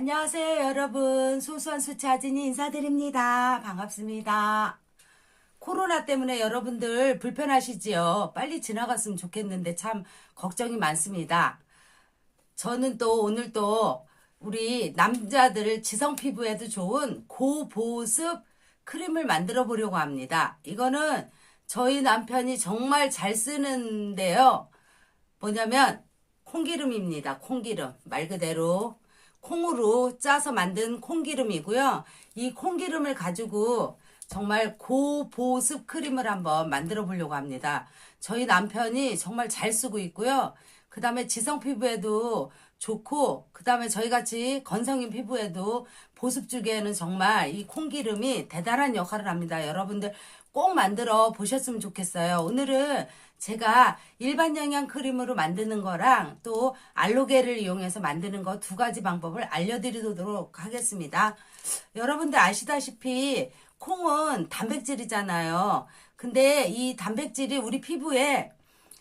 안녕하세요, 여러분. 소소한 수차진이 인사드립니다. 반갑습니다. 코로나 때문에 여러분들 불편하시지요? 빨리 지나갔으면 좋겠는데 참 걱정이 많습니다. 저는 또 오늘 또 우리 남자들 지성 피부에도 좋은 고보습 크림을 만들어 보려고 합니다. 이거는 저희 남편이 정말 잘 쓰는데요. 뭐냐면 콩기름입니다. 콩기름. 말 그대로 콩으로 짜서 만든 콩기름이고요. 이 콩기름을 가지고 정말 고보습 크림을 한번 만들어 보려고 합니다. 저희 남편이 정말 잘 쓰고 있고요. 그 다음에 지성 피부에도 좋고, 그 다음에 저희 같이 건성인 피부에도 보습 주기에는 정말 이 콩기름이 대단한 역할을 합니다. 여러분들 꼭 만들어 보셨으면 좋겠어요. 오늘은 제가 일반 영양 크림으로 만드는 거랑 또 알로게를 이용해서 만드는 거 두 가지 방법을 알려드리도록 하겠습니다. 여러분들 아시다시피 콩은 단백질이잖아요. 근데 이 단백질이 우리 피부에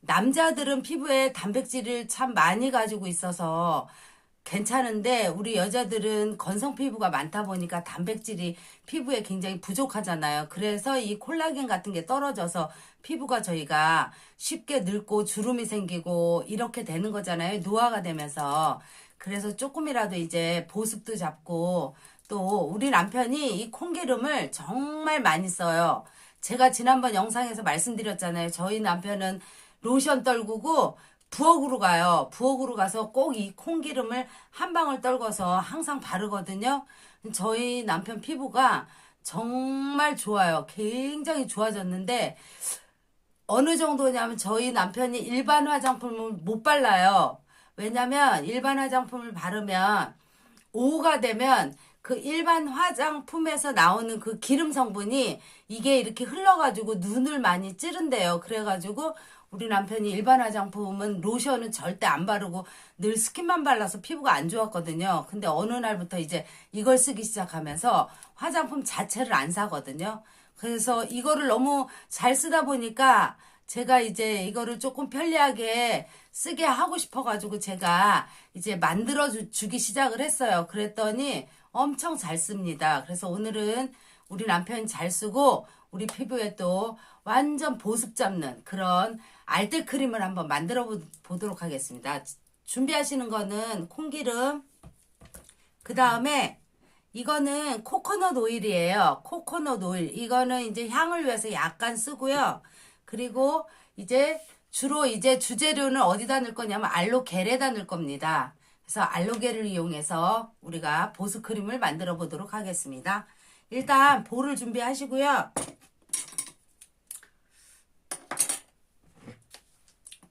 남자들은 피부에 단백질을 참 많이 가지고 있어서 괜찮은데 우리 여자들은 건성 피부가 많다 보니까 단백질이 피부에 굉장히 부족하잖아요. 그래서 이 콜라겐 같은 게 떨어져서 피부가 저희가 쉽게 늙고 주름이 생기고 이렇게 되는 거잖아요. 노화가 되면서. 그래서 조금이라도 이제 보습도 잡고 또 우리 남편이 이 콩기름을 정말 많이 써요. 제가 지난번 영상에서 말씀드렸잖아요. 저희 남편은 로션 떨구고 부엌으로 가요. 부엌으로 가서 꼭 이 콩기름을 한 방울 떨궈서 항상 바르거든요. 저희 남편 피부가 정말 좋아요. 굉장히 좋아졌는데 어느 정도냐면 저희 남편이 일반 화장품을 못 발라요. 왜냐면 일반 화장품을 바르면 오후가 되면 그 일반 화장품에서 나오는 그 기름 성분이 이게 이렇게 흘러가지고 눈을 많이 찌른대요. 그래가지고 우리 남편이 일반 화장품은 로션은 절대 안 바르고 늘 스킨만 발라서 피부가 안 좋았거든요. 근데 어느 날부터 이제 이걸 쓰기 시작하면서 화장품 자체를 안 사거든요. 그래서 이거를 너무 잘 쓰다 보니까 제가 이제 이거를 조금 편리하게 쓰게 하고 싶어가지고 제가 이제 만들어 주, 주기 시작을 했어요. 그랬더니 엄청 잘 씁니다. 그래서 오늘은 우리 남편이 잘 쓰고 우리 피부에 또 완전 보습 잡는 그런 알뜰 크림을 한번 만들어 보- 보도록 하겠습니다. 준비하시는 거는 콩기름, 그 다음에 이거는 코코넛 오일이에요. 코코넛 오일. 이거는 이제 향을 위해서 약간 쓰고요. 그리고 이제 주로 이제 주재료는 어디다 넣을 거냐면 알로겔에다 넣을 겁니다. 그래서 알로겔을 이용해서 우리가 보습 크림을 만들어 보도록 하겠습니다. 일단 볼을 준비하시고요.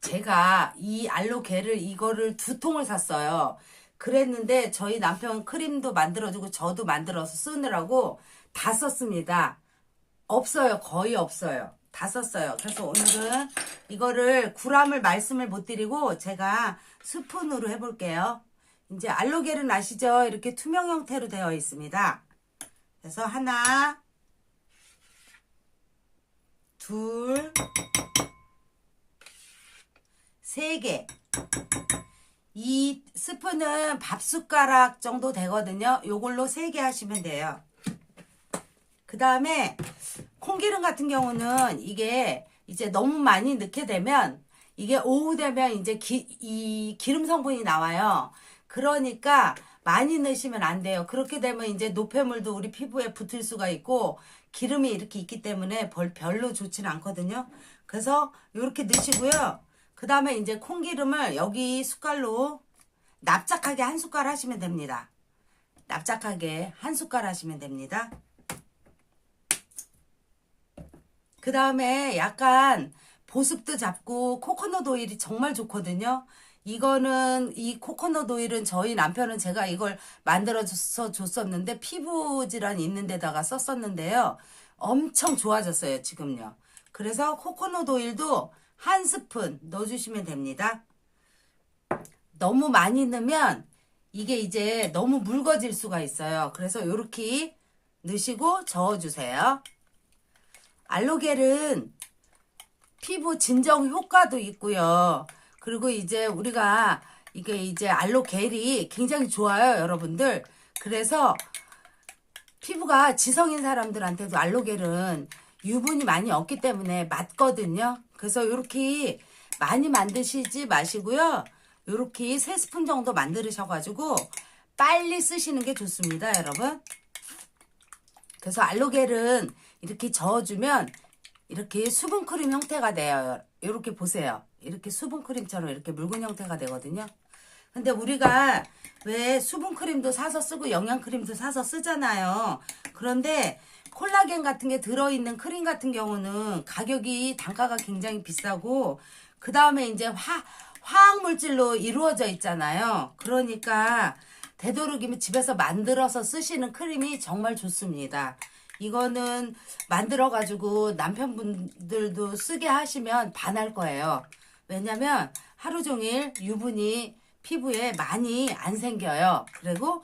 제가 이 알로겔을 이거를 두 통을 샀어요. 그랬는데 저희 남편 크림도 만들어주고 저도 만들어서 쓰느라고 다 썼습니다. 없어요. 거의 없어요. 다 썼어요. 그래서 오늘은 이거를 구람을 말씀을 못 드리고 제가 스푼으로 해볼게요. 이제 알로겔은 아시죠? 이렇게 투명 형태로 되어 있습니다. 그래서 하나, 둘, 세 개. 이 스푼은 밥 숟가락 정도 되거든요. 요걸로 세 개 하시면 돼요. 그 다음에 콩기름 같은 경우는 이게 이제 너무 많이 넣게 되면 이게 오후 되면 이제 기, 이 기름 성분이 나와요. 그러니까 많이 넣으시면 안 돼요. 그렇게 되면 이제 노폐물도 우리 피부에 붙을 수가 있고 기름이 이렇게 있기 때문에 벌 별로 좋지는 않거든요. 그래서 이렇게 넣으시고요. 그 다음에 이제 콩기름을 여기 숟갈로 납작하게 한 숟갈 하시면 됩니다. 납작하게 한 숟갈 하시면 됩니다. 그 다음에 약간 보습도 잡고 코코넛 오일이 정말 좋거든요. 이거는 이 코코넛 오일은 저희 남편은 제가 이걸 만들어서 줬었는데 피부 질환이 있는 데다가 썼었는데요. 엄청 좋아졌어요, 지금요. 그래서 코코넛 오일도 한 스푼 넣어주시면 됩니다. 너무 많이 넣으면 이게 이제 너무 묽어질 수가 있어요. 그래서 이렇게 넣으시고 저어주세요. 알로겔은 피부 진정 효과도 있고요. 그리고 이제 우리가 이게 이제 알로겔이 굉장히 좋아요, 여러분들. 그래서 피부가 지성인 사람들한테도 알로겔은 유분이 많이 없기 때문에 맞거든요. 그래서 이렇게 많이 만드시지 마시고요. 이렇게 세 스푼 정도 만들으셔가지고 빨리 쓰시는 게 좋습니다, 여러분. 그래서 알로겔은 이렇게 저어주면 이렇게 수분 크림 형태가 돼요. 이렇게 보세요. 이렇게 수분 크림처럼 이렇게 묽은 형태가 되거든요. 근데 우리가 왜 수분 크림도 사서 쓰고 영양 크림도 사서 쓰잖아요. 그런데 콜라겐 같은 게 들어있는 크림 같은 경우는 가격이 단가가 굉장히 비싸고 그 다음에 이제 화 화학 물질로 이루어져 있잖아요. 그러니까 되도록이면 집에서 만들어서 쓰시는 크림이 정말 좋습니다. 이거는 만들어 가지고 남편분들도 쓰게 하시면 반할 거예요. 왜냐면 하루 종일 유분이 피부에 많이 안 생겨요. 그리고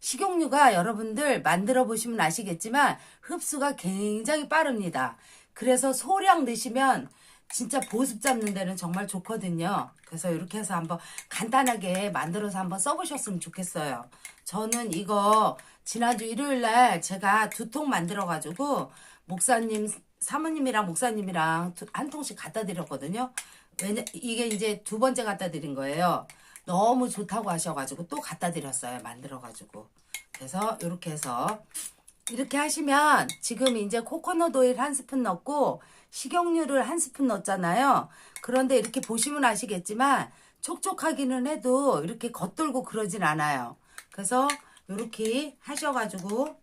식용유가 여러분들 만들어 보시면 아시겠지만 흡수가 굉장히 빠릅니다. 그래서 소량 넣으시면 진짜 보습 잡는 데는 정말 좋거든요. 그래서 이렇게 해서 한번 간단하게 만들어서 한번 써보셨으면 좋겠어요. 저는 이거 지난주 일요일 날 제가 두 통 만들어 가지고 목사님 사모님이랑 목사님이랑 두- 한 통씩 갖다 드렸거든요. 왜냐 이게 이제 두 번째 갖다 드린 거예요. 너무 좋다고 하셔가지고 또 갖다 드렸어요. 만들어가지고. 그래서 이렇게 해서 이렇게 하시면 지금 이제 코코넛 오일 한 스푼 넣고 식용유를 한 스푼 넣었잖아요. 그런데 이렇게 보시면 아시겠지만 촉촉하기는 해도 이렇게 겉돌고 그러진 않아요. 그래서 이렇게 하셔가지고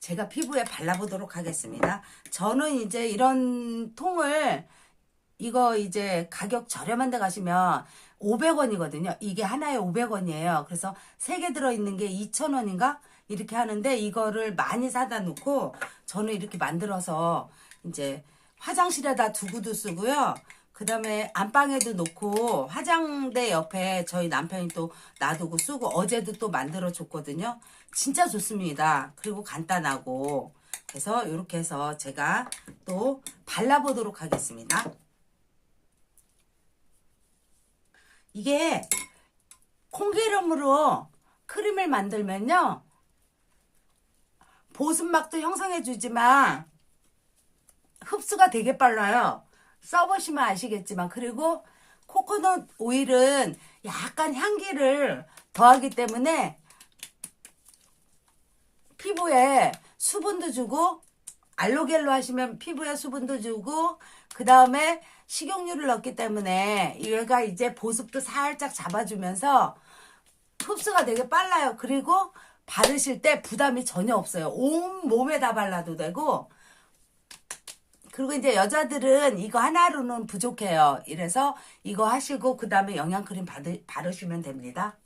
제가 피부에 발라보도록 하겠습니다. 저는 이제 이런 통을 이거 이제 가격 저렴한 데 가시면 500원이거든요. 이게 하나에 500원이에요. 그래서 세개 들어있는 게 2,000원인가? 이렇게 하는데 이거를 많이 사다 놓고 저는 이렇게 만들어서 이제 화장실에다 두고도 쓰고요. 그 다음에 안방에도 놓고 화장대 옆에 저희 남편이 또 놔두고 쓰고 어제도 또 만들어 줬거든요. 진짜 좋습니다. 그리고 간단하고. 그래서 이렇게 해서 제가 또 발라보도록 하겠습니다. 이게 콩기름으로 크림을 만들면요. 보습막도 형성해 주지만 흡수가 되게 빨라요. 써보시면 아시겠지만 그리고 코코넛 오일은 약간 향기를 더하기 때문에 피부에 수분도 주고 알로겔로 하시면 피부에 수분도 주고 그 다음에 식용유를 넣기 때문에 얘가 이제 보습도 살짝 잡아주면서 흡수가 되게 빨라요. 그리고 바르실 때 부담이 전혀 없어요. 온 몸에 다 발라도 되고 그리고 이제 여자들은 이거 하나로는 부족해요. 이래서 이거 하시고 그 다음에 영양크림 바르, 바르시면 됩니다.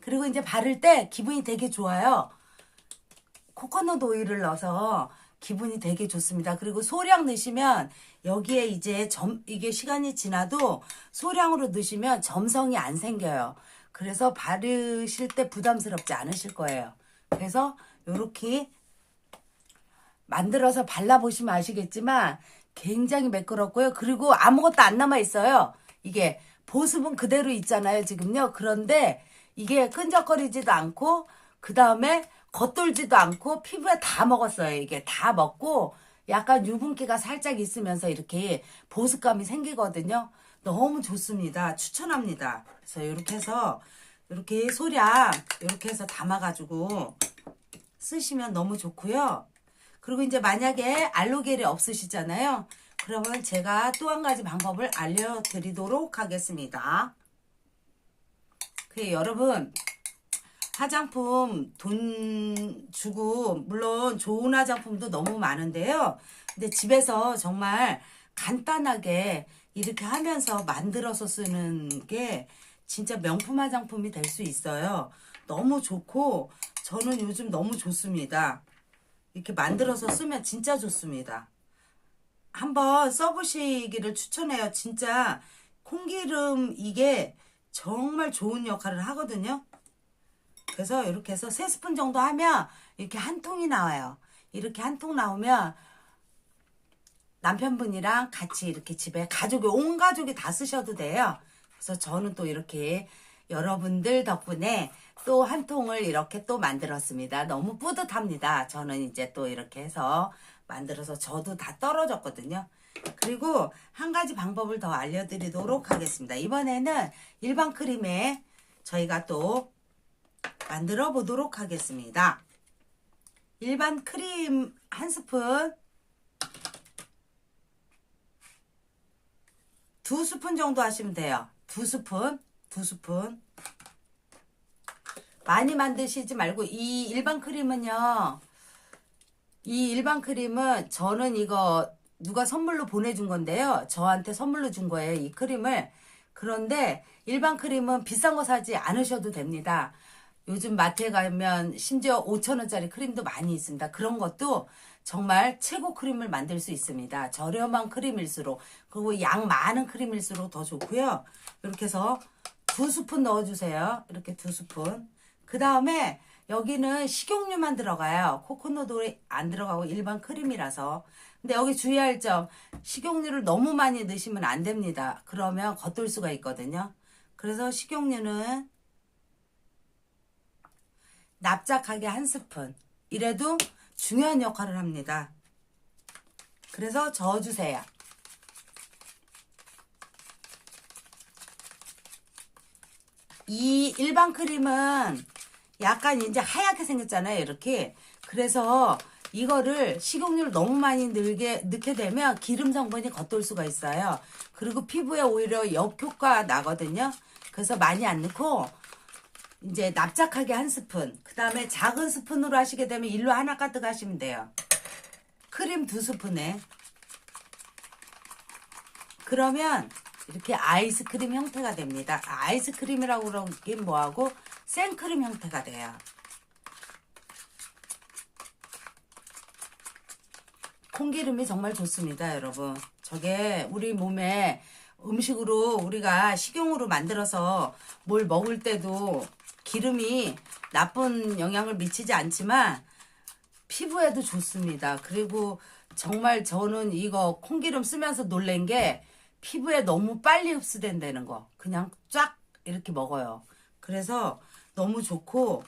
그리고 이제 바를 때 기분이 되게 좋아요. 코코넛 오일을 넣어서 기분이 되게 좋습니다. 그리고 소량 넣으시면 여기에 이제 점 이게 시간이 지나도 소량으로 넣으시면 점성이 안 생겨요. 그래서 바르실 때 부담스럽지 않으실 거예요. 그래서 이렇게 만들어서 발라보시면 아시겠지만 굉장히 매끄럽고요. 그리고 아무것도 안 남아 있어요. 이게 보습은 그대로 있잖아요. 지금요. 그런데 이게 끈적거리지도 않고 그 다음에 겉돌지도 않고 피부에 다 먹었어요. 이게 다 먹고 약간 유분기가 살짝 있으면서 이렇게 보습감이 생기거든요. 너무 좋습니다. 추천합니다. 그래서 이렇게 해서 이렇게 소량 이렇게 해서 담아가지고 쓰시면 너무 좋고요. 그리고 이제 만약에 알로겔이 없으시잖아요. 그러면 제가 또 한 가지 방법을 알려드리도록 하겠습니다. 그 여러분 화장품 돈 주고 물론 좋은 화장품도 너무 많은데요. 근데 집에서 정말 간단하게 이렇게 하면서 만들어서 쓰는 게 진짜 명품 화장품이 될 수 있어요. 너무 좋고 저는 요즘 너무 좋습니다. 이렇게 만들어서 쓰면 진짜 좋습니다. 한번 써보시기를 추천해요. 진짜 콩기름 이게 정말 좋은 역할을 하거든요. 그래서 이렇게 해서 세 스푼 정도 하면 이렇게 한 통이 나와요. 이렇게 한 통 나오면 남편분이랑 같이 이렇게 집에 가족이 온 가족이 다 쓰셔도 돼요. 그래서 저는 또 이렇게 여러분들 덕분에 또 한 통을 이렇게 또 만들었습니다. 너무 뿌듯합니다. 저는 이제 또 이렇게 해서 만들어서 저도 다 떨어졌거든요. 그리고 한 가지 방법을 더 알려드리도록 하겠습니다. 이번에는 일반 크림에 저희가 또 만들어 보도록 하겠습니다. 일반 크림 한 스푼, 두 스푼 정도 하시면 돼요. 두 스푼, 두 스푼. 많이 만드시지 말고 이 일반 크림은요. 이 일반 크림은 저는 이거 누가 선물로 보내준 건데요. 저한테 선물로 준 거예요. 이 크림을. 그런데 일반 크림은 비싼 거 사지 않으셔도 됩니다. 요즘 마트에 가면 심지어 5천원짜리 크림도 많이 있습니다. 그런 것도 정말 최고 크림을 만들 수 있습니다. 저렴한 크림일수록 그리고 양 많은 크림일수록 더 좋고요. 이렇게 해서 두 스푼 넣어주세요. 이렇게 두 스푼. 그 다음에 여기는 식용유만 들어가요. 코코넛 오일 안 들어가고 일반 크림이라서. 근데 여기 주의할 점, 식용유를 너무 많이 넣으시면 안 됩니다. 그러면 겉돌 수가 있거든요. 그래서 식용유는 납작하게 한 스푼. 이래도 중요한 역할을 합니다. 그래서 저어주세요. 이 일반 크림은 약간 이제 하얗게 생겼잖아요. 이렇게. 그래서 이거를 식용유를 너무 많이 넣게, 넣게 되면 기름 성분이 겉돌 수가 있어요. 그리고 피부에 오히려 역효과 나거든요. 그래서 많이 안 넣고 이제 납작하게 한 스푼. 그 다음에 작은 스푼으로 하시게 되면 일로 하나 가득 하시면 돼요. 크림 두 스푼에. 그러면 이렇게 아이스크림 형태가 됩니다. 아, 아이스크림이라고 그러긴 뭐하고 생크림 형태가 돼요. 콩기름이 정말 좋습니다, 여러분. 저게 우리 몸에 음식으로 우리가 식용으로 만들어서 뭘 먹을 때도 기름이 나쁜 영향을 미치지 않지만 피부에도 좋습니다. 그리고 정말 저는 이거 콩기름 쓰면서 놀란 게 피부에 너무 빨리 흡수된다는 거. 그냥 쫙 이렇게 먹어요. 그래서 너무 좋고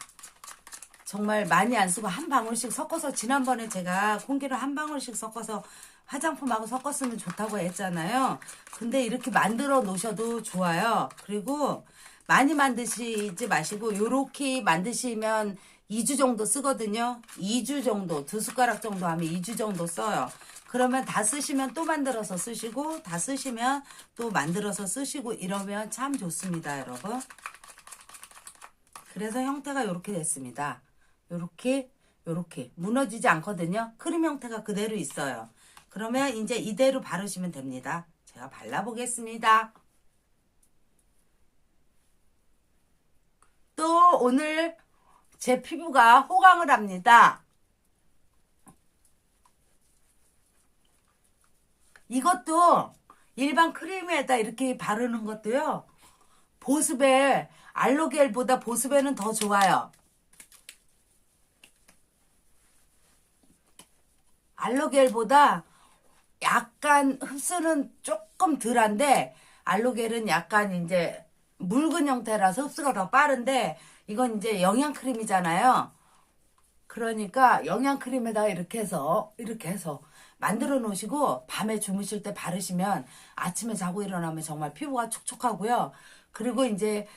정말 많이 안 쓰고 한 방울씩 섞어서 지난번에 제가 콩기름 한 방울씩 섞어서 화장품하고 섞었으면 좋다고 했잖아요. 근데 이렇게 만들어 놓으셔도 좋아요. 그리고 많이 만드시지 마시고 요렇게 만드시면 2주 정도 쓰거든요. 2주 정도, 두 숟가락 정도 하면 2주 정도 써요. 그러면 다 쓰시면 또 만들어서 쓰시고 다 쓰시면 또 만들어서 쓰시고 이러면 참 좋습니다, 여러분. 그래서 형태가 이렇게 됐습니다. 요렇게 요렇게 무너지지 않거든요. 크림 형태가 그대로 있어요. 그러면 이제 이대로 바르시면 됩니다. 제가 발라보겠습니다. 또 오늘 제 피부가 호강을 합니다. 이것도 일반 크림에다 이렇게 바르는 것도요. 보습에 알로겔보다 보습에는 더 좋아요. 알로겔보다 약간 흡수는 조금 덜한데 알로겔은 약간 이제 묽은 형태라서 흡수가 더 빠른데 이건 이제 영양 크림이잖아요. 그러니까 영양 크림에다가 이렇게 해서 이렇게 해서 만들어 놓으시고 밤에 주무실 때 바르시면 아침에 자고 일어나면 정말 피부가 촉촉하고요. 그리고 이제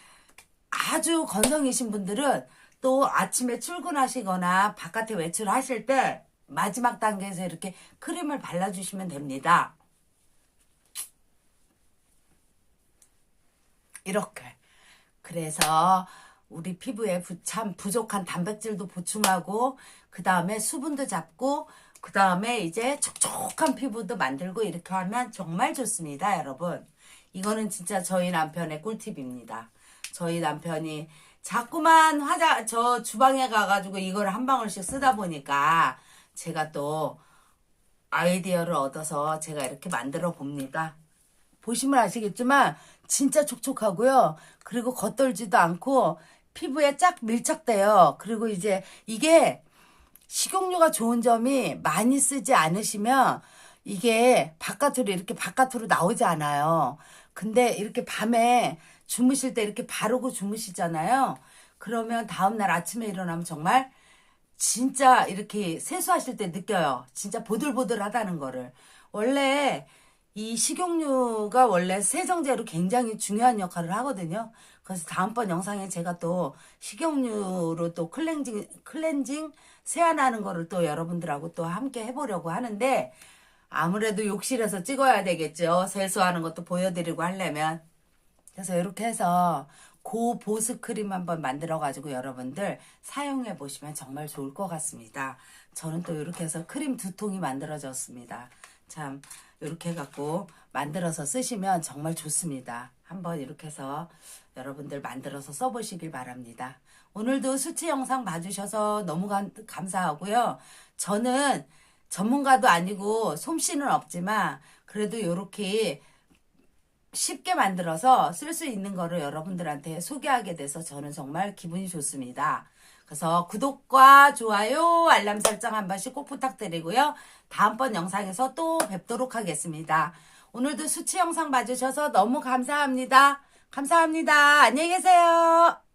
아주 건성이신 분들은 또 아침에 출근하시거나 바깥에 외출하실 때 마지막 단계에서 이렇게 크림을 발라주시면 됩니다. 이렇게. 그래서 우리 피부에 부- 참 부족한 단백질도 보충하고, 그 다음에 수분도 잡고, 그 다음에 이제 촉촉한 피부도 만들고 이렇게 하면 정말 좋습니다, 여러분. 이거는 진짜 저희 남편의 꿀팁입니다. 저희 남편이 자꾸만 화장, 저 주방에 가가지고 이걸 한 방울씩 쓰다 보니까 제가 또 아이디어를 얻어서 제가 이렇게 만들어 봅니다. 보시면 아시겠지만 진짜 촉촉하고요. 그리고 겉돌지도 않고 피부에 쫙 밀착돼요. 그리고 이제 이게 식용유가 좋은 점이 많이 쓰지 않으시면 이게 바깥으로 이렇게 바깥으로 나오지 않아요. 근데 이렇게 밤에 주무실 때 이렇게 바르고 주무시잖아요. 그러면 다음날 아침에 일어나면 정말 진짜 이렇게 세수하실 때 느껴요. 진짜 보들보들하다는 거를. 원래 이 식용유가 원래 세정제로 굉장히 중요한 역할을 하거든요. 그래서 다음번 영상에 제가 또 식용유로 또 클렌징, 클렌징 세안하는 거를 또 여러분들하고 또 함께 해보려고 하는데 아무래도 욕실에서 찍어야 되겠죠. 세수하는 것도 보여드리고 하려면. 그래서 이렇게 해서 고 보습 크림 한번 만들어 가지고 여러분들 사용해 보시면 정말 좋을 것 같습니다. 저는 또 이렇게 해서 크림 두 통이 만들어졌습니다. 참 이렇게 해갖고 만들어서 쓰시면 정말 좋습니다. 한번 이렇게 해서 여러분들 만들어서 써보시길 바랍니다. 오늘도 수치 영상 봐주셔서 너무 감, 감사하고요. 저는 전문가도 아니고 솜씨는 없지만 그래도 이렇게 쉽게 만들어서 쓸 수 있는 거를 여러분들한테 소개하게 돼서 저는 정말 기분이 좋습니다. 그래서 구독과 좋아요, 알람 설정 한 번씩 꼭 부탁드리고요. 다음번 영상에서 또 뵙도록 하겠습니다. 오늘도 수치 영상 봐주셔서 너무 감사합니다. 감사합니다. 안녕히 계세요.